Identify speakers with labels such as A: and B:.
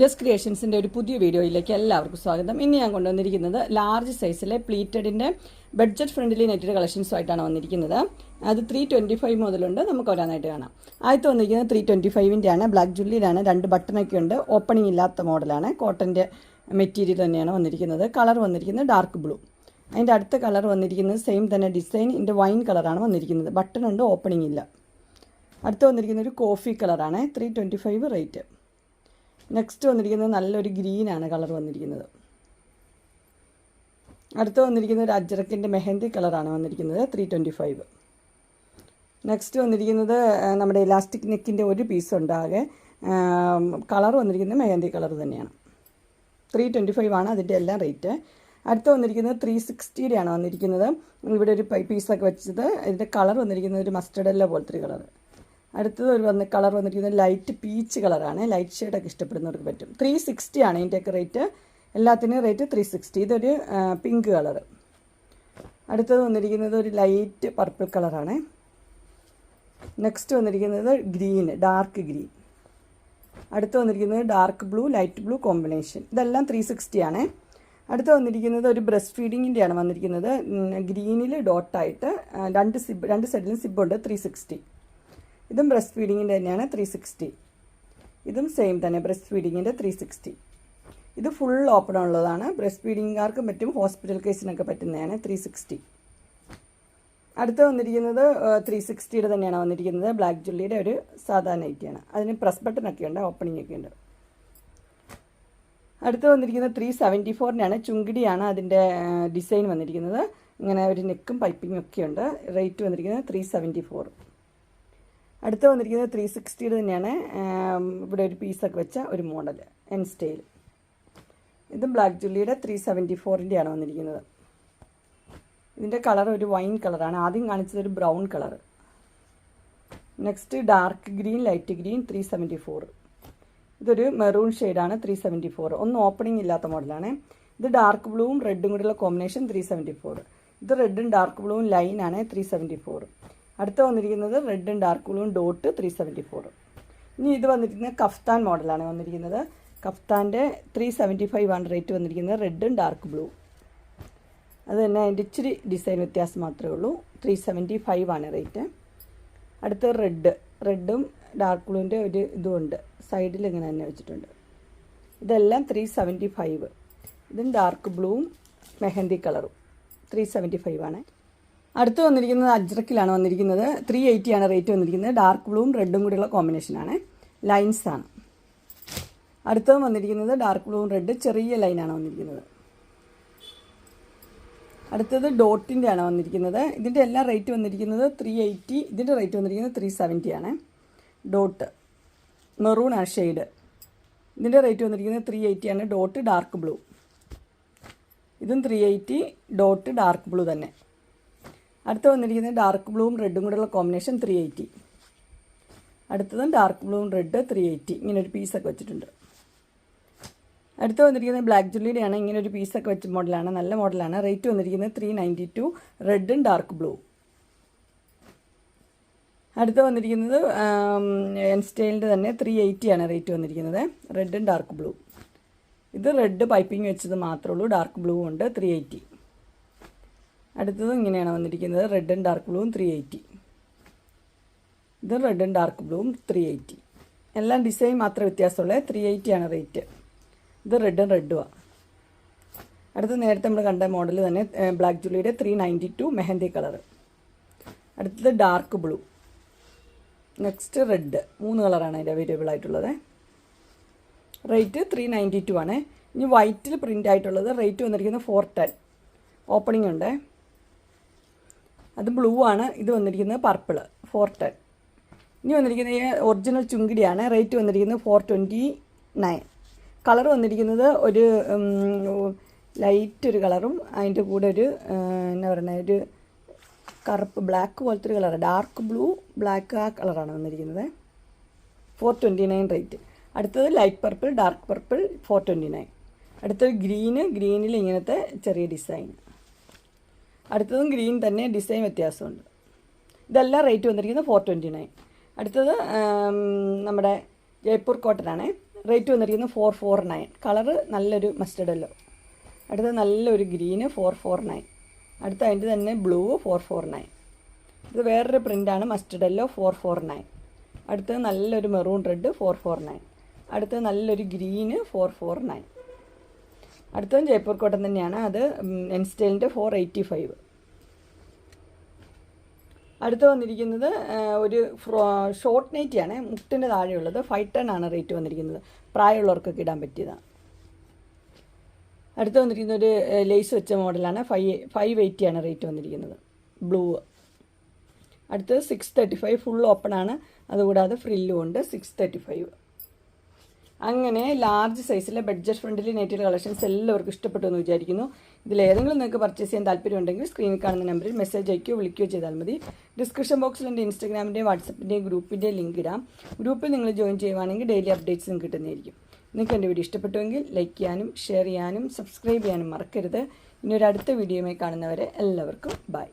A: Just ക്രിയേഷൻസിന്റെ ഒരു പുതിയ വീഡിയോയിലേക്ക് എല്ലാവർക്കും സ്വാഗതം. ഇന്ന് ഞാൻ കൊണ്ടുവന്നിരിക്കുന്നത് ലാർജ് സൈസിലെ പ്ലീറ്റഡിന്റെ ബഡ്ജറ്റ് ഫ്രണ്ട്ലി നെറ്റഡ് കളക്ഷൻസുമായിട്ടാണ് വന്നിരിക്കുന്നത്. അത് ത്രീ ട്വന്റി ഫൈവ് മുതലുണ്ട്. നമുക്ക് ഓരോന്നായിട്ട് കാണാം. ആദ്യത്തെ വന്നിരിക്കുന്നത് ത്രീ ട്വന്റി ഫൈവിന്റെ ആണ് ബ്ലാക്ക് ജുല്ലിയിലാണ് രണ്ട് ബട്ടണൊക്കെ ഉണ്ട്. ഓപ്പണിംഗ് ഇല്ലാത്ത മോഡലാണ് കോട്ടന്റെ മെറ്റീരിയൽ തന്നെയാണ് വന്നിരിക്കുന്നത്. കളർ വന്നിരിക്കുന്നത് ഡാർക്ക് ബ്ലൂ അതിന്റെ അടുത്ത കളർ വന്നിരിക്കുന്നത് സെയിം തന്നെ ഡിസൈൻ ഇതിന്റെ വൈൻ കളറാണ് വന്നിരിക്കുന്നത്. ബട്ടൺ ഉണ്ട് ഓപ്പണിംഗ് ഇല്ല. അടുത്ത് വന്നിരിക്കുന്നത് ഒരു കോഫി കളറാണ് three twenty five rate next വന്നിരിക്കുന്നത് നല്ലൊരു ഗ്രീനാണ് കളർ വന്നിരിക്കുന്നത്. അടുത്ത് വന്നിരിക്കുന്നത് ഒരു അജ്രക്കിന്റെ മെഹന്തി കളറാണ് വന്നിരിക്കുന്നത് ത്രീ ട്വന്റി ഫൈവ് നെക്സ്റ്റ് വന്നിരിക്കുന്നത് നമ്മുടെ ഇലാസ്റ്റിക് നെക്കിന്റെ ഒരു പീസ് ഉണ്ടാകെ കളർ വന്നിരിക്കുന്നത് മെഹന്തി കളർ തന്നെയാണ്. ത്രീ ട്വന്റി ഫൈവ് ആണ് അതിന്റെ എല്ലാം റേറ്റ് അടുത്ത് വന്നിരിക്കുന്നത് ത്രീ സിക്സ്റ്റിയുടെയാണ് വന്നിരിക്കുന്നത്. ഇവിടെ ഒരു പീസൊക്കെ വെച്ചത്. ഇതിന്റെ കളർ വന്നിരിക്കുന്നത് ഒരു മസ്റ്റർഡല്ല പോലത്തെ ഒരു കളർ അടുത്തത് ഒരു വന്ന് കളർ വന്നിരിക്കുന്നത് ലൈറ്റ് പീച്ച് കളറാണ് ലൈറ്റ് ഷെയ്ഡൊക്കെ ഇഷ്ടപ്പെടുന്നവർക്ക് പറ്റും. ത്രീ സിക്സ്റ്റി ആണ് ഇതിന്റെയൊക്കെ റേറ്റ് എല്ലാത്തിനും റേറ്റ് ത്രീ സിക്സ്റ്റി ഇതൊരു പിങ്ക് കളർ അടുത്തത് വന്നിരിക്കുന്നത് ഒരു ലൈറ്റ് പർപ്പിൾ കളറാണ് നെക്സ്റ്റ് വന്നിരിക്കുന്നത് ഗ്രീൻ ഡാർക്ക് ഗ്രീൻ അടുത്ത് വന്നിരിക്കുന്നത് dark blue light blue combination ഇതെല്ലാം ത്രീ സിക്സ്റ്റി ആണ്. അടുത്ത് വന്നിരിക്കുന്നത് ഒരു ബ്രസ്റ്റ് ഫീഡിങ്ങിന്റെയാണ് വന്നിരിക്കുന്നത് ഗ്രീനിൽ ഡോട്ടായിട്ട് രണ്ട് സിബ് രണ്ട് സൈഡിലും സിബുണ്ട് ത്രീ സിക്സ്റ്റി ഇതും ബ്രസ്റ്റ് ഫീഡിങ്ങിന്റെ തന്നെയാണ് ത്രീ സിക്സ്റ്റി ഇതും സെയിം തന്നെ ബ്രസ്റ്റ് ഫീഡിങ്ങിന്റെ ത്രീ സിക്സ്റ്റി ഇത് ഫുൾ ഓപ്പൺ ഉള്ളതാണ്. ബ്രസ്റ്റ് ഫീഡിങ്ങുകാർക്കും പറ്റും ഹോസ്പിറ്റൽ കേസിനൊക്കെ പറ്റുന്നതാണ് ത്രീ സിക്സ്റ്റി അടുത്ത് വന്നിരിക്കുന്നത് ത്രീ സിക്സ്റ്റിയുടെ തന്നെയാണ് വന്നിരിക്കുന്നത്. ബ്ലാക്ക് ജുള്ളിയുടെ ഒരു സാധാരണ നൈറ്റിയാണ് അതിന് പ്രസ് ബട്ടൺ ഒക്കെ ഉണ്ട് ഓപ്പണിംഗ് ഒക്കെ ഉണ്ട്. അടുത്ത് വന്നിരിക്കുന്നത് ത്രീ സെവന്റി ഫോറിനാണ് ചുങ്കിടിയാണ് അതിന്റെ ഡിസൈൻ വന്നിരിക്കുന്നത്. ഇങ്ങനെ ഒരു നെക്കും പൈപ്പിങ്ങും ഒക്കെ ഉണ്ട്. റേറ്റ് വന്നിരിക്കുന്നത് ത്രീ സെവന്റി ഫോർ അടുത്ത് വന്നിരിക്കുന്നത് ത്രീ സിക്സ്റ്റിയുടെ തന്നെയാണ്. ഇവിടെ ഒരു പീസൊക്കെ വെച്ച ഒരു മോഡൽ എൻ സ്റ്റൈൽ ഇതും ബ്ലാക്ക് ജുള്ളിയുടെ ത്രീ സെവന്റി ഫോറിന്റെയാണ് വന്നിരിക്കുന്നത്. ഇതിന്റെ കളർ ഒരു വൈൻ കളറാണ് ആദ്യം കാണിച്ചത് ഒരു brown colour next dark green light green three seventy four ഇതൊരു മെറൂൺ ഷെയ്ഡാണ് ത്രീ സെവന്റി ഫോർ ഒന്നും ഓപ്പണിംഗ് ഇല്ലാത്ത മോഡലാണ് ഇത് ഡാർക്ക് ബ്ലൂവും റെഡും കൂടിയുള്ള കോമ്പിനേഷൻ ത്രീ സെവന്റി ഫോർ ഇത് റെഡും ഡാർക്ക് ബ്ലൂവും ലൈനാണ് ത്രീ സെവന്റി ഫോർ അടുത്ത് വന്നിരിക്കുന്നത് റെഡും ഡാർക്ക് ബ്ലൂവും ഡോട്ട് ത്രീ സെവന്റി ഫോർ ഇനി ഇത് വന്നിരിക്കുന്നത് കഫ്താൻ മോഡലാണ് വന്നിരിക്കുന്നത്. കഫ്താന്റെ ത്രീ സെവന്റി ഫൈവ് ആണ് റേറ്റ് വന്നിരിക്കുന്നത് റെഡും ഡാർക്ക് ബ്ലൂ അത് തന്നെ അതിന്റെ ഇച്ചിരി ഡിസൈൻ വ്യത്യാസം മാത്രമേ ഉള്ളൂ. ത്രീ സെവന്റി ഫൈവ് ആണ് റേറ്റ് അടുത്ത് റെഡ് റെഡും ഡാർക്ക് ബ്ലൂവിന്റെ ഒരു ഇതുമുണ്ട് സൈഡിൽ ഇങ്ങനെ തന്നെ വെച്ചിട്ടുണ്ട്. ഇതെല്ലാം ത്രീ സെവന്റി ഫൈവ് ഇതും ഡാർക്ക് ബ്ലൂവും മെഹന്തി കളറും ത്രീ സെവന്റി ഫൈവ് ആണ്. അടുത്ത് വന്നിരിക്കുന്നത് അജ്രക്കിലാണ് വന്നിരിക്കുന്നത്. ത്രീ എയ്റ്റിയാണ് റേറ്റ് വന്നിരിക്കുന്നത്. ഡാർക്ക് ബ്ലൂവും റെഡും കൂടിയുള്ള കോമ്പിനേഷനാണ് ലൈൻസ് ആണ്. അടുത്തത് വന്നിരിക്കുന്നത് ഡാർക്ക് ബ്ലൂവും റെഡ് ചെറിയ ലൈനാണ് വന്നിരിക്കുന്നത്. അടുത്തത് ഡോട്ടിന്റെ ആണ് വന്നിരിക്കുന്നത്. ഇതിന്റെ എല്ലാം റേറ്റ് വന്നിരിക്കുന്നത് ത്രീ എയ്റ്റി ഇതിന്റെ റേറ്റ് വന്നിരിക്കുന്നത് ത്രീ സെവന്റി ആണ്. ഡോട്ട് മെറൂൺ ആ ഷെയ്ഡ് ഇതിന്റെ റേറ്റ് വന്നിരിക്കുന്നത് ത്രീ എയ്റ്റി ആണ്. ഡോട്ട് ഡാർക്ക് ബ്ലൂ ഇതും three eighty dot dark blue തന്നെ. അടുത്ത് വന്നിരിക്കുന്നത് ഡാർക്ക് ബ്ലൂവും റെഡും കൂടെയുള്ള കോമ്പിനേഷൻ ത്രീ എയ്റ്റി അടുത്തതും ഡാർക്ക് ബ്ലൂവും റെഡ് ത്രീ എയ്റ്റി ഇങ്ങനെ ഒരു പീസൊക്കെ വെച്ചിട്ടുണ്ട്. അടുത്ത് വന്നിരിക്കുന്നത് ബ്ലാക്ക് ജുള്ളിയുടെയാണ് ഇങ്ങനെ ഒരു പീസൊക്കെ വെച്ച മോഡലാണ് നല്ല മോഡലാണ് റേറ്റ് വന്നിരിക്കുന്നത് ത്രീ നയന്റി ടു റെഡും ഡാർക്ക് ബ്ലൂ അടുത്ത് വന്നിരിക്കുന്നത് എൻ സ്റ്റൈലിന്റെ തന്നെ ത്രീ എയ്റ്റിയാണ് റേറ്റ് വന്നിരിക്കുന്നത്. റെഡും ഡാർക്ക് ബ്ലൂ ഇത് റെഡ് പൈപ്പിംഗ് വെച്ചത് മാത്രമേ ഉള്ളൂ. ഡാർക്ക് ബ്ലൂ ഉണ്ട് ത്രീ എയ്റ്റി അടുത്തതും ഇങ്ങനെയാണ് വന്നിരിക്കുന്നത്. റെഡ് ആൻഡ് ഡാർക്ക് ബ്ലൂവും ത്രീ എയ്റ്റി ഇത് റെഡ് ആൻഡ് ഡാർക്ക് ബ്ലൂവും ത്രീ എയ്റ്റി എല്ലാം ഡിസൈൻ മാത്രമേ വ്യത്യാസമുള്ളൂ. ത്രീ എയ്റ്റി ആണ് റേറ്റ് ഇത് റെഡും റെഡുമാണ് അടുത്ത് നേരത്തെ നമ്മൾ കണ്ട മോഡൽ തന്നെ black ജുള്ളിയുടെ three ninety two mehndi colour അടുത്തത് ഡാർക്ക് ബ്ലൂ നെക്സ്റ്റ് റെഡ് മൂന്ന് കളറാണ് അതിന്റെ അവൈലബിൾ ആയിട്ടുള്ളത്. റേറ്റ് ത്രീ നയന്റി ടു ആണ്. ഇനി വൈറ്റിൽ പ്രിന്റ് ആയിട്ടുള്ളത്. റേറ്റ് വന്നിരിക്കുന്നത് ഫോർ ടെൻ ഓപ്പണിംഗ് ഉണ്ട്. അത് ബ്ലൂ ആണ് ഇത് വന്നിരിക്കുന്നത് പർപ്പിൾ ഫോർ ടെൻ ഇനി വന്നിരിക്കുന്നത് ഒറിജിനൽ ചുങ്കിടിയാണ്. റേറ്റ് വന്നിരിക്കുന്നത് ഫോർ ട്വന്റി നയൻ കളർ വന്നിരിക്കുന്നത് ഒരു ലൈറ്റ് ഒരു കളറും അതിന്റെ കൂടെ ഒരു എന്നാ പറയുന്നത് ഒരു കറുപ്പ് ബ്ലാക്ക് പോലത്തെ ഒരു കളറാണ് ഡാർക്ക് ബ്ലൂ ബ്ലാക്ക് ആ കളറാണ് വന്നിരിക്കുന്നത്. ഫോർ ട്വന്റി നയൻ റേറ്റ് അടുത്തത് light purple dark purple four twenty nine അടുത്തത് ഗ്രീന് ഗ്രീനിൽ ഇങ്ങനത്തെ ചെറിയ ഡിസൈൻ അടുത്തതും ഗ്രീൻ തന്നെ ഡിസൈൻ വ്യത്യാസമുണ്ട്. ഇതെല്ലാം റേറ്റ് വന്നിരിക്കുന്നത് ഫോർ ട്വന്റി നയൻ അടുത്തത് നമ്മുടെ ജയ്പൂർ കോട്ടനാണ്. റേറ്റ് വന്നിരിക്കുന്നത് ഫോർ ഫോർ നയൻ കളറ് നല്ലൊരു മസ്റ്റർഡ് അടുത്തത് അടുത്ത നല്ലൊരു ഗ്രീന് ഫോർ ഫോർ നയൻ അടുത്ത അതിന്റെ തന്നെ ബ്ലൂ ഫോർ ഫോർ നയൻ ഇത് വേറൊരു പ്രിന്റാണ് mustard yellow four four nine അടുത്തത് നല്ലൊരു maroon red four four nine അടുത്തത് നല്ലൊരു ഗ്രീന് ഫോർ ഫോർ നയൻ അടുത്തതും ജയ്പൂർ കോട്ടൺ തന്നെയാണ്. അത് എൻസ്റ്റൈലിന്റെ ഫോർ എയ്റ്റി ഫൈവ് അടുത്ത് വന്നിരിക്കുന്നത് ഒരു ഷോർട്ട് നൈറ്റിയാണ് മുട്ടിന്റെ താഴെയുള്ളത്. ഫൈവ് ടെൻ ആണ് റേറ്റ് വന്നിരിക്കുന്നത്. പ്രായമുള്ളവർക്കൊക്കെ ഇടാൻ പറ്റിയതാണ് അടുത്ത് വന്നിരിക്കുന്ന ഒരു ലേസ് വെച്ച മോഡലാണ് ഫൈവ് ഫൈവ് എയ്റ്റി ആണ് റേറ്റ് വന്നിരിക്കുന്നത്. ബ്ലൂ അടുത്തത് six thirty five full open ആണ്. അതുകൂടാതെ ഫ്രില്ലും ഉണ്ട്. സിക്സ് തേർട്ടി ഫൈവ് അങ്ങനെ ലാർജ് സൈസിലെ ബഡ്ജറ്റ് ഫ്രണ്ട്ലി നെറ്റുകൾ കളക്ഷൻസ് എല്ലാവർക്കും ഇഷ്ടപ്പെട്ടു എന്ന് വിചാരിക്കുന്നു. ഇതിൽ ഏതെങ്കിലും നിങ്ങൾക്ക് പർച്ചേസ് ചെയ്യാൻ താല്പര്യമുണ്ടെങ്കിൽ സ്ക്രീനിൽ കാണുന്ന നമ്പറിൽ മെസ്സേജ് അയക്കുകയോ വിളിക്കുകയോ ചെയ്താൽ മതി. ഡിസ്ക്രിപ്ഷൻ ബോക്സിൽ എന്റെ ഇൻസ്റ്റാഗ്രാമിന്റെയും വാട്സപ്പിന്റെയും ഗ്രൂപ്പിന്റെയും ലിങ്ക് ഇടാം. ഗ്രൂപ്പിൽ നിങ്ങൾ ജോയിൻ ചെയ്യുവാണെങ്കിൽ ഡെയിലി അപ്ഡേറ്റ്സും കിട്ടുന്നതായിരിക്കും. നിങ്ങൾക്ക് എന്റെ വീഡിയോ ഇഷ്ടപ്പെട്ടുവെങ്കിൽ ലൈക്ക് ചെയ്യാനും ഷെയർ ചെയ്യാനും സബ്സ്ക്രൈബ് ചെയ്യാനും മറക്കരുത്. ഇനി ഒരു അടുത്ത വീഡിയോയുമായി കാണുന്നവരെ എല്ലാവർക്കും ബൈ